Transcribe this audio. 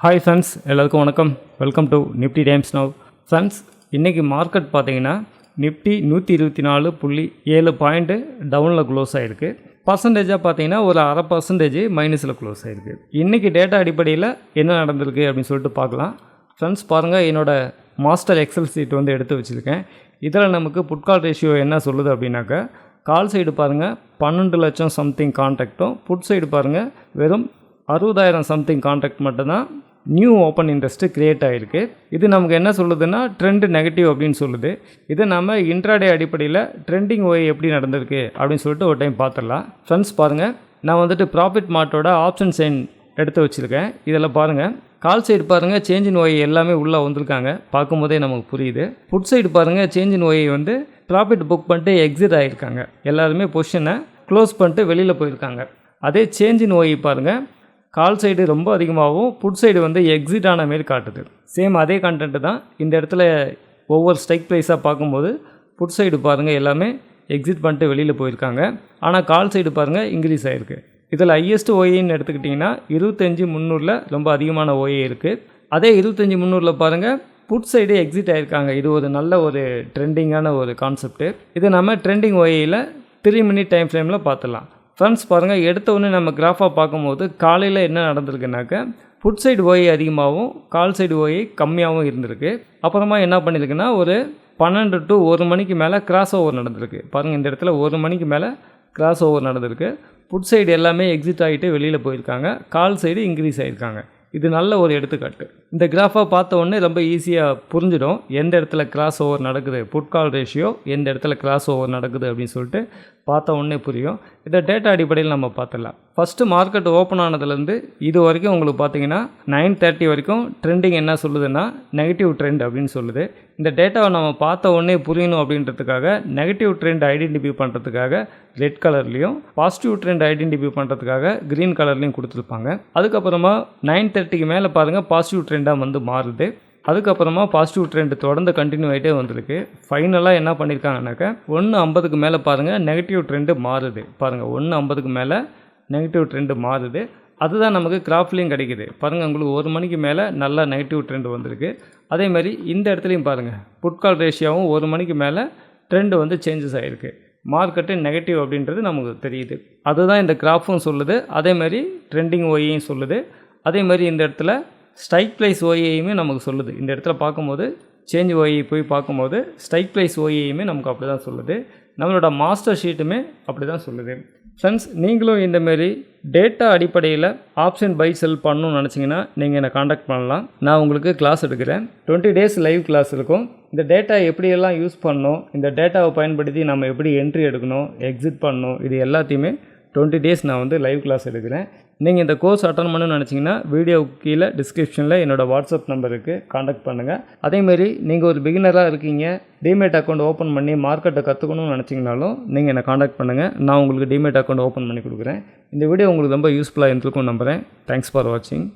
Hi friends எல்லாருக்கும் வணக்கம். Welcome to Nifty Times Now friends இன்றைக்கி மார்க்கெட் பார்த்தீங்கன்னா நிஃப்டி நூற்றி இருபத்தி நாலு புள்ளி ஏழு பாயிண்ட்டு டவுனில் க்ளோஸ் ஆகிருக்கு பர்சன்டேஜாக பார்த்தீங்கன்னா ஒரு அரை பர்சன்டேஜ் மைனஸில் க்ளோஸ் ஆகிருக்கு இன்றைக்கி டேட்டா அடிப்படையில் என்ன நடந்திருக்கு அப்படின்னு சொல்லிட்டு பார்க்கலாம். ஃப்ரெண்ட்ஸ் பாருங்கள் என்னோடய மாஸ்டர் எக்ஸல் சீட் வந்து எடுத்து வச்சுருக்கேன். இதில் நமக்கு புட்கால் ரேஷியோ என்ன சொல்லுது அப்படின்னாக்கா கால் சைடு பாருங்கள் பன்னெண்டு லட்சம் சம்திங் கான்ட்ராக்டும் புட் சைடு பாருங்கள் வெறும் அறுபதாயிரம் சம்திங் கான்ட்ராக்ட் மட்டும்தான் நியூ ஓப்பன் இன்ட்ரெஸ்ட்டு க்ரியேட் ஆகிருக்கு இது நமக்கு என்ன சொல்லுதுன்னா ட்ரெண்டு நெகட்டிவ் அப்படின்னு சொல்லுது. இதை நம்ம இன்ட்ராடே அடிப்படையில் ட்ரெண்டிங் ஒய் எப்படி நடந்திருக்கு அப்படின்னு சொல்லிட்டு ஒரு டைம் பார்த்துடலாம் ஃப்ரெண்ட்ஸ் பாருங்கள் நான் வந்துட்டு ப்ராஃபிட் மார்ட்டோட ஆப்ஷன் சைன் எடுத்து வச்சுருக்கேன். இதில் பாருங்கள் கால் சைடு பாருங்கள் சேஞ்சின் ஒய் எல்லாமே உள்ளே வந்திருக்காங்க. பார்க்கும்போதே நமக்கு புரியுது. புட் சைடு பாருங்கள் சேஞ்சின் ஒய் வந்து ப்ராஃபிட் புக் பண்ணிட்டு எக்ஸிட் ஆகியிருக்காங்க எல்லாருமே பொசிஷனை க்ளோஸ் பண்ணிட்டு வெளியில் போயிருக்காங்க. அதே சேஞ்சின் ஒய் பாருங்கள் கால் சைடு ரொம்ப அதிகமாகவும் புட் சைடு வந்து எக்ஸிட் ஆன மாரி காட்டுது. சேம் அதே கண்டென்ட்டு தான் இந்த இடத்துல ஒவ்வொரு ஸ்ட்ரைக் ப்ரைஸாக பார்க்கும்போது புட் சைடு பாருங்கள் எல்லாமே எக்ஸிட் பண்ணிட்டு வெளியில் போயிருக்காங்க. ஆனால் கால் சைடு பாருங்கள் இன்க்ரீஸ் ஆகிருக்கு இதில் ஹையஸ்ட் ஓஏன்னு எடுத்துக்கிட்டிங்கன்னா இருபத்தஞ்சி முந்நூறில் ரொம்ப அதிகமான ஓஏ இருக்குது அதே இருபத்தஞ்சி முந்நூறில் பாருங்கள் புட் சைடு எக்ஸிட் ஆகிருக்காங்க இது ஒரு நல்ல ஒரு ட்ரெண்டிங்கான ஒரு கான்செப்ட்டு இது நம்ம ட்ரெண்டிங் ஓஏயில் த்ரீ மினிட் டைம் ஃப்ரேமில் பார்த்துடலாம். ஃப்ரெண்ட்ஸ் பாருங்கள் எடுத்த உடனே நம்ம கிராஃபாக பார்க்கும்போது காலையில் என்ன நடந்திருக்குனாக்க ஃபுட் சைடு ஓய் அதிகமாகவும் கால் சைடு ஓய் கம்மியாகவும் இருந்திருக்கு. அப்புறமா என்ன பண்ணியிருக்குன்னா ஒரு பன்னெண்டு டு ஒரு மணிக்கு மேலே கிராஸ் ஓவர் நடந்திருக்கு. பாருங்கள் இந்த இடத்துல ஒரு மணிக்கு மேலே கிராஸ் ஓவர் நடந்திருக்கு. ஃபுட் சைடு எல்லாமே எக்ஸிட் ஆகிட்டு வெளியில் போயிருக்காங்க. கால் சைடு இன்க்ரீஸ் ஆகிருக்காங்க இது நல்ல ஒரு எடுத்துக்காட்டு. இந்த கிராஃபாக பார்த்த உடனே ரொம்ப ஈஸியாக புரிஞ்சிடும். எந்த இடத்துல கிராஸ் ஓவர் நடக்குது? புட்கால் ரேஷியோ எந்த இடத்துல கிராஸ் ஓவர் நடக்குது அப்படின்னு சொல்லிட்டு பார்த்த உடனே புரியும். இதை டேட்டா அடிப்படையில் நம்ம பார்த்துடலாம். ஃபஸ்ட்டு மார்க்கெட் ஓப்பன் ஆனதுலேருந்து இது வரைக்கும் உங்களுக்கு பார்த்தீங்கன்னா நைன் தேர்ட்டி வரைக்கும் ட்ரெண்டிங் என்ன சொல்லுதுன்னா நெகட்டிவ் ட்ரெண்ட் அப்படின்னு சொல்லுது. இந்த டேட்டாவை நம்ம பார்த்த உடனே புரியணும் அப்படின்றதுக்காக நெகட்டிவ் ட்ரெண்ட் ஐடென்டிஃபை பண்ணுறதுக்காக ரெட் கலர்லேயும் பாசிட்டிவ் ட்ரெண்ட் ஐடென்டிஃபை பண்ணுறதுக்காக க்ரீன் கலர்லேயும் கொடுத்துருப்பாங்க. அதுக்கப்புறமா நைன் தேர்ட்டிக்கு மேலே பாருங்கள் பாசிட்டிவ் ட்ரெண்ட் ட்ரெண்டாக வந்து மாறுது. அதுக்கப்புறமா பாசிட்டிவ் ட்ரெண்ட் தொடர்ந்து கண்டினியூ ஆகிட்டே வந்திருக்கு. ஃபைனலாக என்ன பண்ணியிருக்காங்கனாக்கா ஒன்று ஐம்பதுக்கு மேலே பாருங்கள் நெகட்டிவ் ட்ரெண்டு மாறுது. பாருங்கள் ஒன்று ஐம்பதுக்கு மேலே நெகட்டிவ் ட்ரெண்டு மாறுது. அதுதான் நமக்கு கிராஃப்லேயும் கிடைக்குது. பாருங்கள் உங்களுக்கு ஒரு மணிக்கு மேலே நல்லா நெகட்டிவ் ட்ரெண்ட் வந்திருக்கு. அதேமாதிரி இந்த இடத்துலையும் பாருங்கள் புட்கால் ரேஷியாவும் ஒரு மணிக்கு மேலே ட்ரெண்டு வந்து சேஞ்சஸ் ஆகிருக்கு மார்க்கெட்டு நெகட்டிவ் அப்படின்றது நமக்கு தெரியுது. அதுதான் இந்த கிராஃபும் சொல்லுது. அதேமாதிரி ட்ரெண்டிங் ஒய்யும் சொல்லுது. அதேமாதிரி இந்த இடத்துல ஸ்ட்ரைக் பிளேஸ் ஓஏயுமே நமக்கு சொல்லுது. இந்த இடத்துல பார்க்கும்போது சேஞ்ச் ஓஏ போய் பார்க்கும்போது ஸ்ட்ரைக் ப்ரைஸ் ஓஏயுமே நமக்கு அப்படி தான் சொல்லுது. நம்மளோட மாஸ்டர் ஷீட்டுமே அப்படி தான் சொல்லுது. ஃப்ரெண்ட்ஸ் நீங்களும் இந்தமாரி டேட்டா அடிப்படையில் ஆப்ஷன் பை செல் பண்ணணும்னு நினச்சிங்கன்னா நீங்கள் என்னை காண்டாக்ட் பண்ணலாம். நான் உங்களுக்கு கிளாஸ் எடுக்கிறேன். டுவெண்ட்டி டேஸ் லைவ் கிளாஸ் இருக்கும். இந்த டேட்டா எப்படியெல்லாம் யூஸ் பண்ணணும்? இந்த டேட்டாவை பயன்படுத்தி நம்ம எப்படி என்ட்ரி எடுக்கணும்? எக்ஸிட் பண்ணணும்? இது எல்லாத்தையுமே டுவெண்ட்டி டேஸ் நான் வந்து லைவ் கிளாஸ் எடுக்கிறேன். நீங்கள் இந்த கோர்ஸ் அட்டன் பண்ணணும்னு நினச்சிங்கன்னா வீடியோ கீழே டிஸ்கிரிப்ஷனில் என்னோடய வாட்ஸ்அப் நம்பருக்கு காண்டாக்ட் பண்ணுங்கள் அதேமாரி நீங்கள் ஒரு பிகினராக இருக்கீங்க டிமேட் அக்கௌண்ட் ஓப்பன் பண்ணி மார்க்கெட்டை கற்றுக்கணும்னு நினச்சிங்கனாலும் நீங்கள் என்னை காண்டாக்ட் பண்ணுங்கள் நான் உங்களுக்கு டிமேட் அக்கௌண்ட் ஓப்பன் பண்ணி கொடுக்குறேன். இந்த வீடியோ உங்களுக்கு ரொம்ப யூஸ்ஃபுல்லாக இருந்திருக்கும் நம்புகிறேன் தேங்க்ஸ் ஃபார் வாட்சிங்